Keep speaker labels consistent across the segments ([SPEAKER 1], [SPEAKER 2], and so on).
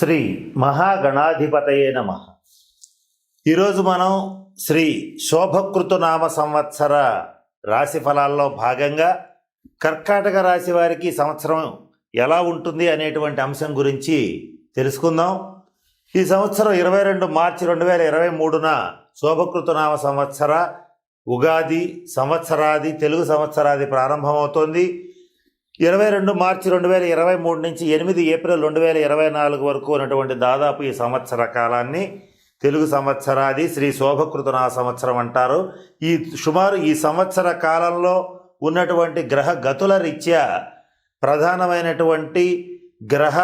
[SPEAKER 1] శ్రీ మహాగణాధిపతయే నమ. ఈరోజు మనం శ్రీ శోభకృతునామ సంవత్సర రాశి ఫలాల్లో భాగంగా కర్కాటక రాశి వారికి సంవత్సరం ఎలా ఉంటుంది అనేటువంటి అంశం గురించి తెలుసుకుందాం. ఈ సంవత్సరం ఇరవై రెండు మార్చి రెండు వేల ఇరవై మూడున శోభకృతు నామ సంవత్సర ఉగాది సంవత్సరాది తెలుగు సంవత్సరాది ప్రారంభమవుతోంది. ఇరవై రెండు మార్చి రెండు వేల ఇరవై మూడు నుంచి ఎనిమిది ఏప్రిల్ రెండు వేల ఇరవై నాలుగు వరకు ఉన్నటువంటి దాదాపు ఈ సంవత్సర కాలాన్ని తెలుగు సంవత్సరాది శ్రీ శోభకృతనా సంవత్సరం అంటారు. ఈ సుమారు ఈ సంవత్సర కాలంలో ఉన్నటువంటి గ్రహ గతుల రీత్యా ప్రధానమైనటువంటి గ్రహ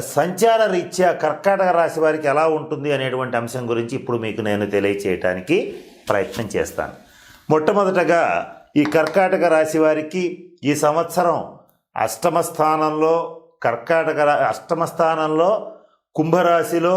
[SPEAKER 1] సంచార రీత్యా కర్కాటక రాశి వారికి ఎలా ఉంటుంది అనేటువంటి అంశం గురించి ఇప్పుడు మీకు నేను తెలియచేయటానికి ప్రయత్నం చేస్తాను. మొట్టమొదటగా ఈ కర్కాటక రాశి వారికి ఈ సంవత్సరం అష్టమ స్థానంలో కర్కాటక రా- అష్టమ స్థానంలో కుంభరాశిలో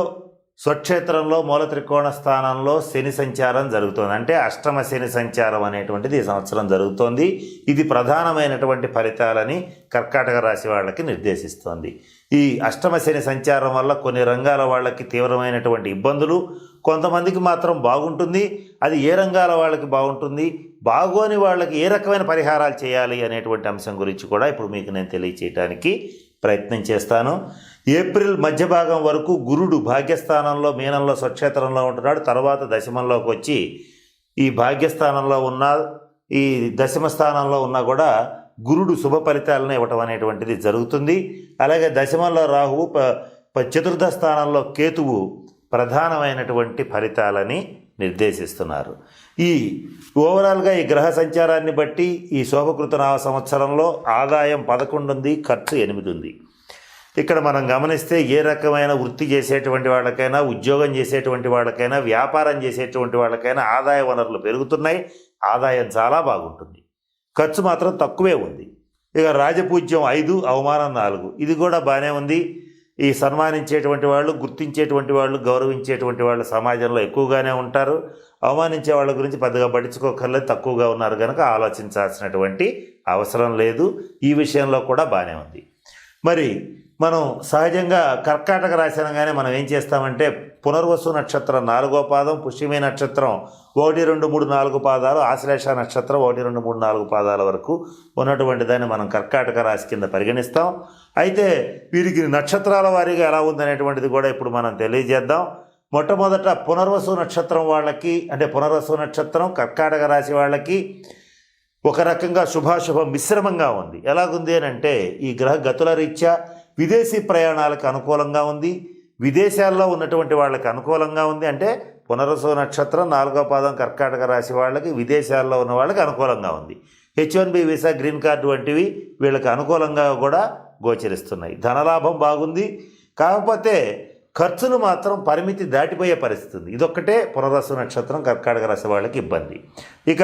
[SPEAKER 1] స్వక్షేత్రంలో మూల త్రికోణ స్థానంలో శని సంచారం జరుగుతోంది. అంటే అష్టమ శని సంచారం అనేటువంటిది ఈ సంవత్సరం జరుగుతోంది. ఇది ప్రధానమైనటువంటి ఫలితాలని కర్కాటక రాశి వాళ్ళకి నిర్దేశిస్తోంది. ఈ అష్టమ శని సంచారం వల్ల కొన్ని రంగాల వాళ్ళకి తీవ్రమైనటువంటి ఇబ్బందులు. కొంతమందికి మాత్రం బాగుంటుంది. అది ఏ రంగాల వాళ్ళకి బాగుంటుంది? బాగోని వాళ్ళకి ఏ రకమైన పరిహారాలు చేయాలి అనేటువంటి అంశం గురించి కూడా ఇప్పుడు మీకు నేను తెలియచేయడానికి ప్రయత్నం చేస్తాను. ఏప్రిల్ మధ్య భాగం వరకు గురుడు భాగ్యస్థానంలో మీనంలో స్వక్షేత్రంలో ఉంటున్నాడు. తర్వాత దశమంలోకి వచ్చి ఈ భాగ్యస్థానంలో ఉన్న ఈ దశమ స్థానంలో ఉన్నా కూడా గురుడు శుభ ఫలితాలను ఇవ్వటం అనేటువంటిది జరుగుతుంది. అలాగే దశమంలో రాహువు ప- చతుర్థ స్థానంలో కేతువు ప్రధానమైనటువంటి ఫలితాలని నిర్దేశిస్తున్నారు. ఈ ఓవరాల్గా ఈ గ్రహ సంచారాన్ని బట్టి ఈ శోభకృత సంవత్సరంలో ఆదాయం పదకొండు ఉంది ఖర్చు ఎనిమిది ఉంది ఇక్కడ మనం గమనిస్తే ఏ రకమైన వృత్తి చేసేటువంటి వాళ్ళకైనా ఉద్యోగం చేసేటువంటి వాళ్ళకైనా వ్యాపారం చేసేటువంటి వాళ్ళకైనా ఆదాయ వనరులు పెరుగుతున్నాయి ఆదాయం చాలా బాగుంటుంది. ఖర్చు మాత్రం తక్కువే ఉంది. ఇక రాజపూజ్యం ఐదు అవమానం నాలుగు. ఇది కూడా బాగానే ఉంది. ఈ సన్మానించేటువంటి వాళ్ళు గుర్తించేటువంటి వాళ్ళు గౌరవించేటువంటి వాళ్ళు సమాజంలో ఎక్కువగానే ఉంటారు. అవమానించే వాళ్ళ గురించి పెద్దగా పట్టించుకోకర్లేదు తక్కువగా ఉన్నారు కనుక ఆలోచించాల్సినటువంటి అవసరం లేదు. ఈ విషయంలో కూడా బాగానే ఉంది. మరి మనం సహజంగా కర్కాటక రాశి అనగానే మనం ఏం చేస్తామంటే పునర్వసు నక్షత్రం నాలుగో పాదం పుష్యమి నక్షత్రం ఒకటి రెండు మూడు నాలుగు పాదాలు ఆశ్లేష నక్షత్రం ఒకటి రెండు మూడు నాలుగు పాదాల వరకు ఉన్నటువంటి దాన్ని మనం కర్కాటక రాశి కింద పరిగణిస్తాం. అయితే వీరికి నక్షత్రాల వారీగా ఎలా ఉందనేటువంటిది కూడా ఇప్పుడు మనం తెలియజేద్దాం. మొట్టమొదట పునర్వసు నక్షత్రం వాళ్ళకి అంటే పునర్వసు నక్షత్రం కర్కాటక రాశి వాళ్ళకి ఒక రకంగా శుభాశుభ మిశ్రమంగా ఉంది. ఎలాగుంది అని అంటే ఈ గ్రహ గతుల రీత్యా విదేశీ ప్రయాణాలకు అనుకూలంగా ఉంది. విదేశాల్లో ఉన్నటువంటి వాళ్ళకి అనుకూలంగా ఉంది అంటే పునరసు నక్షత్రం నాలుగో పాదం కర్కాటక రాశి వాళ్ళకి విదేశాల్లో ఉన్న వాళ్ళకి అనుకూలంగా ఉంది. H one B visa green card వంటివి వీళ్ళకి అనుకూలంగా కూడా గోచరిస్తున్నాయి. ధనలాభం బాగుంది. కాకపోతే ఖర్చులు మాత్రం పరిమితి దాటిపోయే పరిస్థితి ఇదొక్కటే పునరసు నక్షత్రం కర్కాటక రాశి వాళ్ళకి ఇబ్బంది. ఇక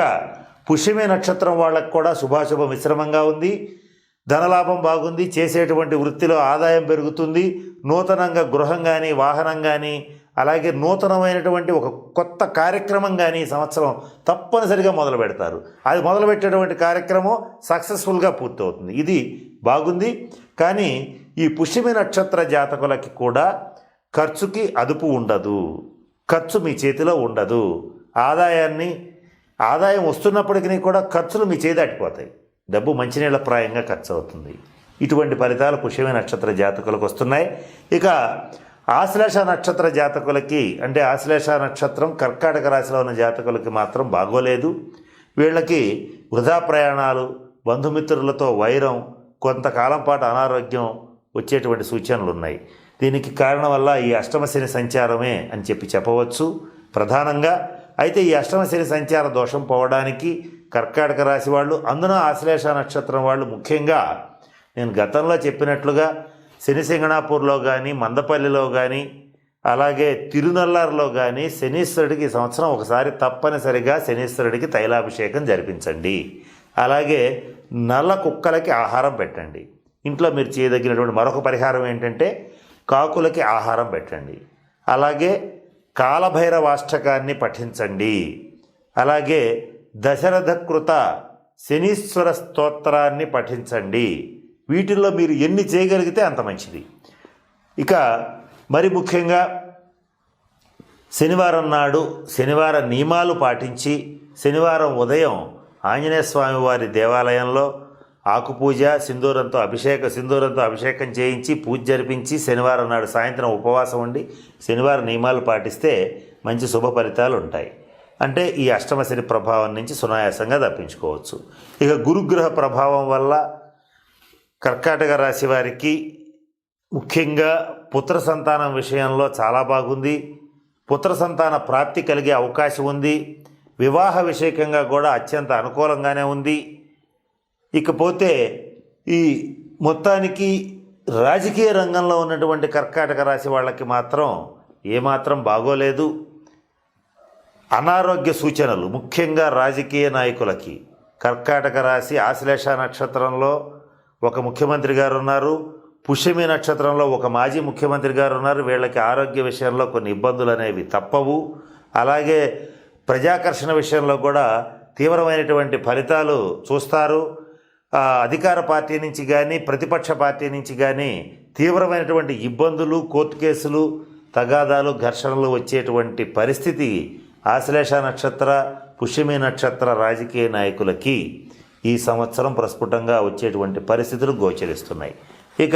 [SPEAKER 1] పుష్యమే నక్షత్రం వాళ్ళకు కూడా శుభాశుభ మిశ్రమంగా ఉంది. ధనలాభం బాగుంది చేసేటువంటి వృత్తిలో ఆదాయం పెరుగుతుంది నూతనంగా గృహం కానీ వాహనం కానీ అలాగే నూతనమైనటువంటి ఒక కొత్త కార్యక్రమం కానీ ఈ సంవత్సరం తప్పనిసరిగా మొదలు పెడతారు. అది మొదలు పెట్టేటువంటి కార్యక్రమం సక్సెస్ఫుల్గా పూర్తవుతుంది. ఇది బాగుంది. కానీ ఈ పుష్యమి నక్షత్ర జాతకులకి కూడా ఖర్చుకి అదుపు ఉండదు. ఖర్చు మీ చేతిలో ఉండదు. ఆదాయాన్ని ఆదాయం వస్తున్నప్పటికీ కూడా ఖర్చులు మీ చేయి దాటిపోతాయి. డబ్బు మంచినీళ్ళ ప్రాయంగా ఖర్చు అవుతుంది ఇటువంటి ఫలితాలు పుష్యమి నక్షత్ర జాతకులకు వస్తున్నాయి. ఇక ఆశ్లేష నక్షత్ర జాతకులకి అంటే ఆశ్లేష నక్షత్రం కర్కాటక రాశిలో ఉన్న జాతకులకి మాత్రం బాగోలేదు. వీళ్ళకి వృధా ప్రయాణాలు బంధుమిత్రులతో వైరం కొంతకాలం పాటు అనారోగ్యం వచ్చేటువంటి సూచనలు ఉన్నాయి దీనికి కారణం వల్ల ఈ అష్టమశని సంచారమే అని చెప్పి చెప్పవచ్చు ప్రధానంగా. అయితే ఈ అష్టమశని సంచార దోషం పోవడానికి కర్కాటక రాశి వాళ్ళు అందున ఆశ్లేష నక్షత్రం వాళ్ళు ముఖ్యంగా నేను గతంలో చెప్పినట్లుగా శనిసింగణాపూర్లో కానీ మందపల్లిలో కానీ అలాగే తిరునల్లారులో కానీ శనీశ్వరుడికి సంవత్సరం ఒకసారి తప్పనిసరిగా శనీశ్వరుడికి తైలాభిషేకం జరిపించండి. అలాగే నల్ల కుక్కలకి ఆహారం పెట్టండి. ఇంట్లో మీరు చేయదగినటువంటి మరొక పరిహారం ఏంటంటే కాకులకి ఆహారం పెట్టండి. అలాగే కాలభైరవాష్టకాన్ని పఠించండి. అలాగే దశరథకృత శనీశ్వర స్తోత్రాన్ని పఠించండి. వీటిల్లో మీరు ఎన్ని చేయగలిగితే అంత మంచిది. ఇక మరి ముఖ్యంగా శనివారం నాడు శనివార నియమాలు పాటించి శనివారం ఉదయం ఆంజనేయ స్వామి వారి దేవాలయంలో ఆకుపూజ సింధూరంతో అభిషేక సింధూరంతో అభిషేకం చేయించి పూజ జరిపించి శనివారం నాడు సాయంత్రం ఉపవాసం ఉండి శనివారం నియమాలు పాటిస్తే మంచి శుభ ఫలితాలు ఉంటాయి. అంటే ఈ అష్టమశని ప్రభావం నుంచి సునాయాసంగా తప్పించుకోవచ్చు. ఇక గురుగ్రహ ప్రభావం వల్ల కర్కాటక రాశి వారికి ముఖ్యంగా పుత్ర సంతానం విషయంలో చాలా బాగుంది. పుత్ర సంతాన ప్రాప్తి కలిగే అవకాశం ఉంది. వివాహ విషయకంగా కూడా అత్యంత అనుకూలంగానే ఉంది. ఇకపోతే ఈ మొత్తానికి రాజకీయ రంగంలో ఉన్నటువంటి కర్కాటక రాశి వాళ్ళకి మాత్రం ఏమాత్రం బాగోలేదు. అనారోగ్య సూచనలు ముఖ్యంగా రాజకీయ నాయకులకి. కర్కాటక రాశి ఆశ్లేష నక్షత్రంలో ఒక ముఖ్యమంత్రి గారు ఉన్నారు. పుష్యమి నక్షత్రంలో ఒక మాజీ ముఖ్యమంత్రి గారు ఉన్నారు. వీళ్ళకి ఆరోగ్య విషయంలో కొన్ని ఇబ్బందులు అనేవి తప్పవు. అలాగే ప్రజాకర్షణ విషయంలో కూడా తీవ్రమైనటువంటి ఫలితాలు చూస్తారు. అధికార పార్టీ నుంచి కానీ ప్రతిపక్ష పార్టీ నుంచి కానీ తీవ్రమైనటువంటి ఇబ్బందులు కోర్టు కేసులు తగాదాలు ఘర్షణలు వచ్చేటువంటి పరిస్థితి ఆశ్లేష నక్షత్ర పుష్యమి నక్షత్ర రాజకీయ నాయకులకి ఈ సంవత్సరం ప్రస్ఫుటంగా వచ్చేటువంటి పరిస్థితులు గోచరిస్తున్నాయి. ఇక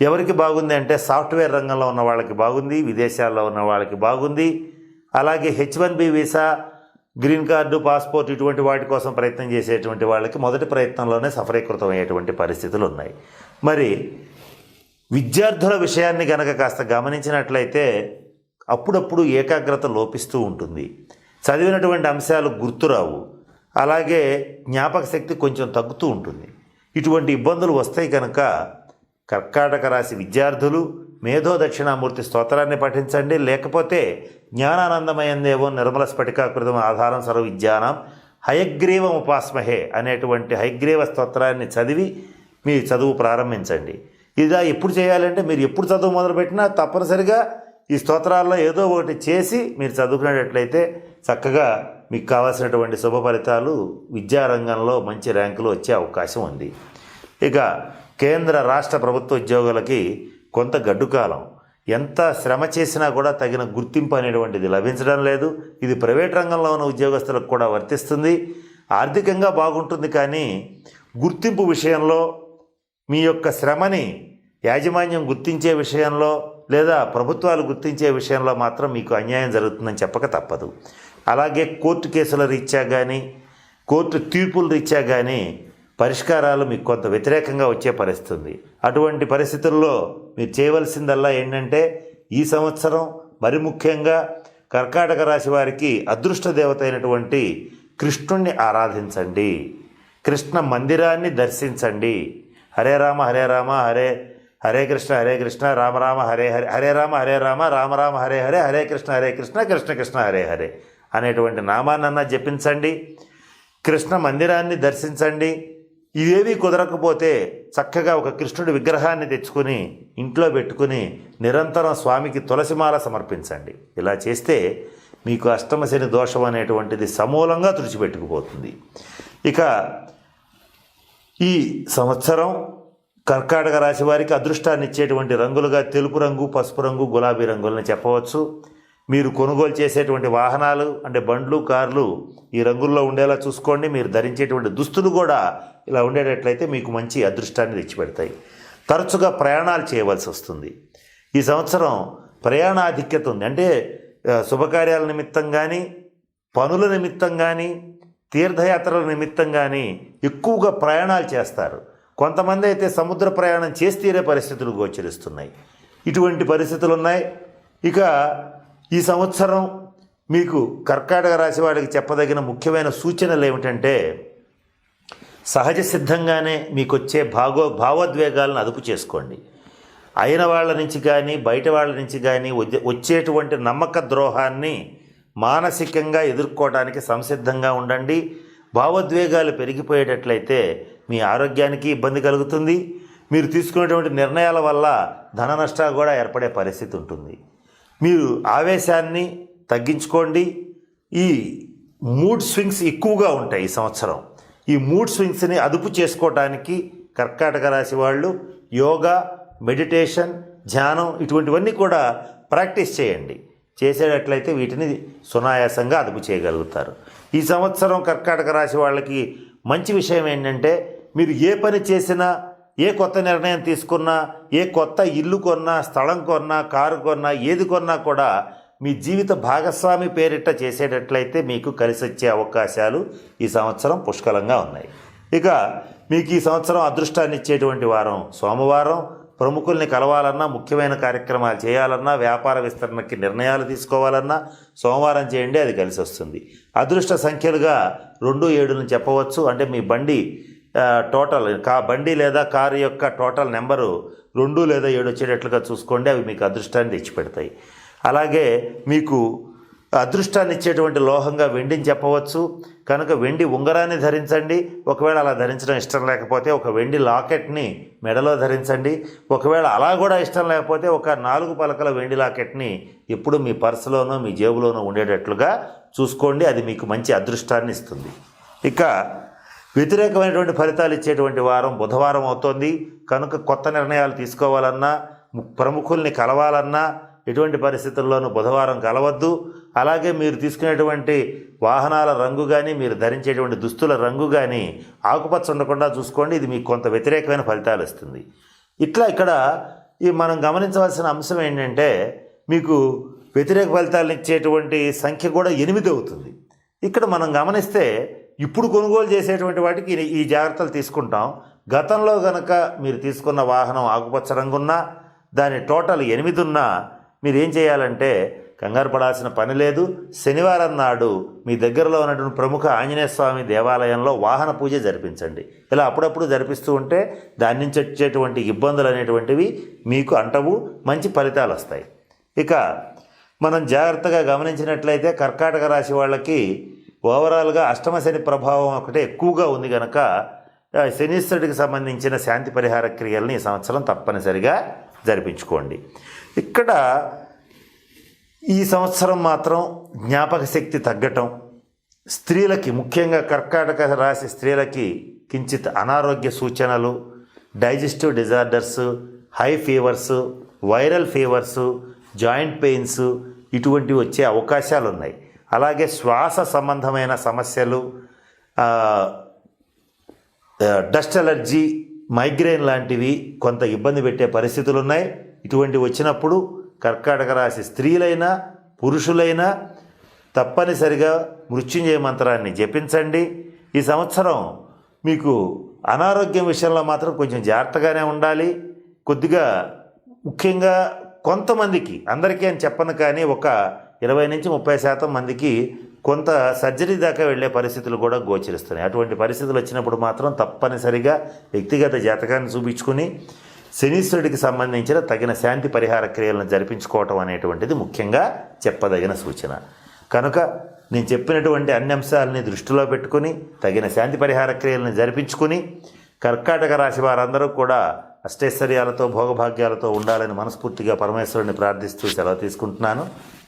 [SPEAKER 1] ఎవరికి బాగుంది అంటే సాఫ్ట్వేర్ రంగంలో ఉన్న వాళ్ళకి బాగుంది విదేశాల్లో ఉన్న వాళ్ళకి బాగుంది. అలాగే H one B visa green card passport ఇటువంటి వాటి కోసం ప్రయత్నం చేసేటువంటి వాళ్ళకి మొదటి ప్రయత్నంలోనే సఫలీకృతం అయ్యేటువంటి పరిస్థితులు ఉన్నాయి. మరి విద్యార్థుల విషయాన్ని కనుక కాస్త గమనించినట్లయితే అప్పుడప్పుడు ఏకాగ్రత లోపిస్తూ ఉంటుంది. చదివినటువంటి అంశాలు గుర్తురావు. అలాగే జ్ఞాపక శక్తి కొంచెం తగ్గుతూ ఉంటుంది. ఇటువంటి ఇబ్బందులు వస్తాయి కనుక కర్కాటక రాశి విద్యార్థులు మేధో దక్షిణామూర్తి స్తోత్రాన్ని పఠించండి. లేకపోతే జ్ఞానానందమయందేవో నిర్మల స్ఫటికాకృతం ఆధారం సర్వ విద్యానం హయగ్రీవం ఉపాస్మహే అనేటువంటి హయగ్రీవ స్తోత్రాన్ని చదివి మీ చదువు ప్రారంభించండి. ఇదా ఎప్పుడు చేయాలంటే మీరు ఎప్పుడు చదువు మొదలుపెట్టినా తప్పనిసరిగా ఈ స్తోత్రాల్లో ఏదో ఒకటి చేసి మీరు చదువుకునేటట్లయితే చక్కగా మీకు కావాల్సినటువంటి శుభ ఫలితాలు విద్యారంగంలో మంచి ర్యాంకులు వచ్చే అవకాశం ఉంది. ఇక కేంద్ర రాష్ట్ర ప్రభుత్వ ఉద్యోగులకి కొంత గడ్డుకాలం ఎంత శ్రమ చేసినా కూడా తగిన గుర్తింపు అనేటువంటిది లభించడం లేదు. ఇది ప్రైవేట్ రంగంలో ఉన్న ఉద్యోగస్తులకు కూడా వర్తిస్తుంది. ఆర్థికంగా బాగుంటుంది కానీ గుర్తింపు విషయంలో మీ యొక్క శ్రమని యాజమాన్యం గుర్తించే విషయంలో లేదా ప్రభుత్వాలు గుర్తించే విషయంలో మాత్రం మీకు అన్యాయం జరుగుతుందని చెప్పక తప్పదు. అలాగే కోర్టు కేసుల రీత్యా కానీ కోర్టు తీర్పుల రీత్యా కానీ పరిష్కారాలు మీకు కొంత వ్యతిరేకంగా వచ్చే పరిస్థితుంది. అటువంటి పరిస్థితుల్లో మీరు చేయవలసిందల్లా ఏంటంటే ఈ సంవత్సరం మరి ముఖ్యంగా కర్కాటక రాశి వారికి అదృష్ట దేవత అయినటువంటి కృష్ణుణ్ణి ఆరాధించండి. కృష్ణ మందిరాన్ని దర్శించండి. హరే రామ హరే రామ హరే హరే కృష్ణ హరే కృష్ణ రామ రామ హరే హరే హరే రామ హరే రామ రామ రామ హరే హరే హరే కృష్ణ హరే కృష్ణ కృష్ణ కృష్ణ హరే హరే అనేటువంటి నామాన్నన్నా జపించండి. కృష్ణ మందిరాన్ని దర్శించండి. ఇవేవి కుదరకపోతే చక్కగా ఒక కృష్ణుడి విగ్రహాన్ని తెచ్చుకొని ఇంట్లో పెట్టుకుని నిరంతరం స్వామికి తులసిమాల సమర్పించండి. ఇలా చేస్తే మీకు అష్టమశని దోషం అనేటువంటిది సమూలంగా తుడిచిపెట్టుకుపోతుంది. ఇక ఈ సంవత్సరం కర్కాటక రాశి వారికి అదృష్టాన్ని ఇచ్చేటువంటి రంగులుగా తెలుపు రంగు పసుపు రంగు గులాబీ రంగులని చెప్పవచ్చు. మీరు కొనుగోలు చేసేటువంటి వాహనాలు అంటే బండ్లు కార్లు ఈ రంగుల్లో ఉండేలా చూసుకోండి. మీరు ధరించేటువంటి దుస్తులు కూడా ఇలా ఉండేటట్లయితే మీకు మంచి అదృష్టాన్ని తెచ్చిపెడతాయి. తరచుగా ప్రయాణాలు చేయవలసి వస్తుంది. ఈ సంవత్సరం ప్రయాణాధిక్యత ఉంది. అంటే శుభకార్యాల నిమిత్తం కానీ పనుల నిమిత్తం కానీ తీర్థయాత్రల నిమిత్తం కానీ ఎక్కువగా ప్రయాణాలు చేస్తారు. కొంతమంది అయితే సముద్ర ప్రయాణం చేసి తీరే పరిస్థితులు గోచరిస్తున్నాయి. ఇటువంటి పరిస్థితులు ఉన్నాయి ఇక ఈ సంవత్సరం మీకు కర్కాటక రాశి వాడికి చెప్పదగిన ముఖ్యమైన సూచనలు ఏమిటంటే సహజ సిద్ధంగానే మీకు వచ్చే భాగో భావోద్వేగాలను అదుపు చేసుకోండి. అయిన వాళ్ళ నుంచి కానీ బయట వాళ్ళ నుంచి కానీ వచ్చేటువంటి నమ్మక ద్రోహాన్ని మానసికంగా ఎదుర్కోవడానికి సంసిద్ధంగా ఉండండి. భావోద్వేగాలు పెరిగిపోయేటట్లయితే మీ ఆరోగ్యానికి ఇబ్బంది కలుగుతుంది. మీరు తీసుకునేటువంటి నిర్ణయాల వల్ల ధన నష్టాలు కూడా ఏర్పడే పరిస్థితి ఉంటుంది. మీరు ఆవేశాన్ని తగ్గించుకోండి. ఈ మూడ్ స్వింగ్స్ ఎక్కువగా ఉంటాయి ఈ సంవత్సరం. ఈ మూడ్ స్వింగ్స్ని అదుపు చేసుకోవడానికి కర్కాటక రాశి వాళ్ళు యోగా మెడిటేషన్ ధ్యానం ఇటువంటివన్నీ కూడా ప్రాక్టీస్ చేయండి. చేసేటట్లయితే వీటిని సునాయాసంగా అదుపు చేయగలుగుతారు. ఈ సంవత్సరం కర్కాటక రాశి వాళ్ళకి మంచి విషయం ఏంటంటే మీరు ఏ పని చేసినా ఏ కొత్త నిర్ణయం తీసుకున్నా ఏ కొత్త ఇల్లు కొన్నా స్థలం కొన్నా కారు కొన్నా ఏది కొన్నా కూడా మీ జీవిత భాగస్వామి పేరిట చేసేటట్లయితే మీకు కలిసి వచ్చే అవకాశాలు ఈ సంవత్సరం పుష్కలంగా ఉన్నాయి. ఇక మీకు ఈ సంవత్సరం అదృష్టాన్ని ఇచ్చేటువంటి వారం సోమవారం. ప్రముఖుల్ని కలవాలన్నా ముఖ్యమైన కార్యక్రమాలు చేయాలన్నా వ్యాపార విస్తరణకి నిర్ణయాలు తీసుకోవాలన్నా సోమవారం చేయండి అది కలిసి వస్తుంది. అదృష్ట సంఖ్యలుగా రెండు ఏడుని చెప్పవచ్చు. అంటే మీ బండి టోటల్ కా బండి లేదా కారు యొక్క టోటల్ నెంబరు రెండు లేదా ఏడు వచ్చేటట్లుగా చూసుకోండి అవి మీకు అదృష్టాన్ని తెచ్చిపెడతాయి. అలాగే మీకు అదృష్టాన్ని ఇచ్చేటువంటి లోహంగా వెండిని చెప్పవచ్చు. కనుక వెండి ఉంగరాన్ని ధరించండి. ఒకవేళ అలా ధరించడం ఇష్టం లేకపోతే ఒక వెండి లాకెట్ని మెడలో ధరించండి. ఒకవేళ అలా కూడా ఇష్టం లేకపోతే ఒక నాలుగు పలకల వెండి లాకెట్ని ఎప్పుడు మీ పర్సులోనో మీ జేబులోనో ఉండేటట్లుగా చూసుకోండి. అది మీకు మంచి అదృష్టాన్ని ఇస్తుంది. ఇక వ్యతిరేకమైనటువంటి ఫలితాలు ఇచ్చేటువంటి వారం బుధవారం అవుతోంది. కనుక కొత్త నిర్ణయాలు తీసుకోవాలన్నా ప్రముఖుల్ని కలవాలన్నా ఎటువంటి పరిస్థితుల్లోనూ బుధవారం కలవద్దు. అలాగే మీరు తీసుకునేటువంటి వాహనాల రంగు కానీ మీరు ధరించేటువంటి దుస్తుల రంగు కానీ ఆకుపచ్చ ఉండకుండా చూసుకోండి. ఇది మీకు కొంత వ్యతిరేకమైన ఫలితాలు ఇస్తుంది. ఇట్లా ఇక్కడ ఈ మనం గమనించవలసిన అంశం ఏంటంటే మీకు వ్యతిరేక ఫలితాలను ఇచ్చేటువంటి సంఖ్య కూడా ఎనిమిది అవుతుంది. ఇక్కడ మనం గమనిస్తే ఇప్పుడు కొనుగోలు చేసేటువంటి వాటికి ఈ- ఈ జాగ్రత్తలు తీసుకుంటాం. గతంలో గనక మీరు తీసుకున్న వాహనం ఆకుపచ్చ రంగున్నా దాని టోటల్ ఎనిమిది ఉన్నా మీరు ఏం చేయాలంటే కంగారు పడాల్సిన పని లేదు. శనివారం నాడు మీ దగ్గరలో ఉన్నటువంటి ప్రముఖ ఆంజనేయ స్వామి దేవాలయంలో వాహన పూజ జరిపించండి. ఇలా అప్పుడప్పుడు జరిపిస్తూ ఉంటే దాని నుంచి వచ్చేటువంటి ఇబ్బందులు అనేటువంటివి మీకు అంటవు మంచి ఫలితాలు వస్తాయి. ఇక మనం జాగ్రత్తగా గమనించినట్లయితే కర్కాటక రాశి వాళ్ళకి ఓవరాల్గా అష్టమ శని ప్రభావం ఒకటే ఎక్కువగా ఉంది కనుక ఆ, శనీశ్వరుడికి సంబంధించిన శాంతి పరిహార క్రియల్ని ఈ సంవత్సరం తప్పనిసరిగా జరిపించుకోండి. ఇక్కడ ఈ సంవత్సరం మాత్రం జ్ఞాపక శక్తి తగ్గటం స్త్రీలకి ముఖ్యంగా కర్కాటక రాశి స్త్రీలకి కించిత్ అనారోగ్య సూచనలు digestive disorders high fevers viral fevers joint pains ఇటువంటివి వచ్చే అవకాశాలు ఉన్నాయి అలాగే శ్వాస సంబంధమైన సమస్యలు డస్ట్ అలర్జీ మైగ్రేన్ లాంటివి కొంత ఇబ్బంది పెట్టే పరిస్థితులు ఉన్నాయి ఇటువంటి వచ్చినప్పుడు కర్కాటక రాశి స్త్రీలైనా పురుషులైనా తప్పనిసరిగా మృత్యుంజయ మంత్రాన్ని జపించండి. ఈ సంవత్సరం మీకు అనారోగ్యం విషయంలో మాత్రం కొంచెం జాగ్రత్తగానే ఉండాలి. కొద్దిగా ముఖ్యంగా కొంతమందికి అందరికీ అని చెప్పను కానీ ఒక ఇరవై నుంచి ముప్పై శాతం మందికి కొంత సర్జరీ దాకా వెళ్ళే పరిస్థితులు కూడా గోచరిస్తున్నాయి. అటువంటి పరిస్థితులు వచ్చినప్పుడు మాత్రం తప్పనిసరిగా వ్యక్తిగత జాతకాన్ని చూపించుకుని శనీశ్వరుడికి సంబంధించిన తగిన శాంతి పరిహార క్రియలను జరిపించుకోవటం అనేటువంటిది ముఖ్యంగా చెప్పదగిన సూచన. కనుక నేను చెప్పినటువంటి అన్ని అంశాలని దృష్టిలో పెట్టుకుని తగిన శాంతి పరిహార క్రియలను జరిపించుకుని కర్కాటక రాశి వారందరూ కూడా అష్టైశ్వర్యాలతో భోగభాగ్యాలతో ఉండాలని మనస్ఫూర్తిగా పరమేశ్వరుని ప్రార్థిస్తూ సెలవు తీసుకుంటున్నాను.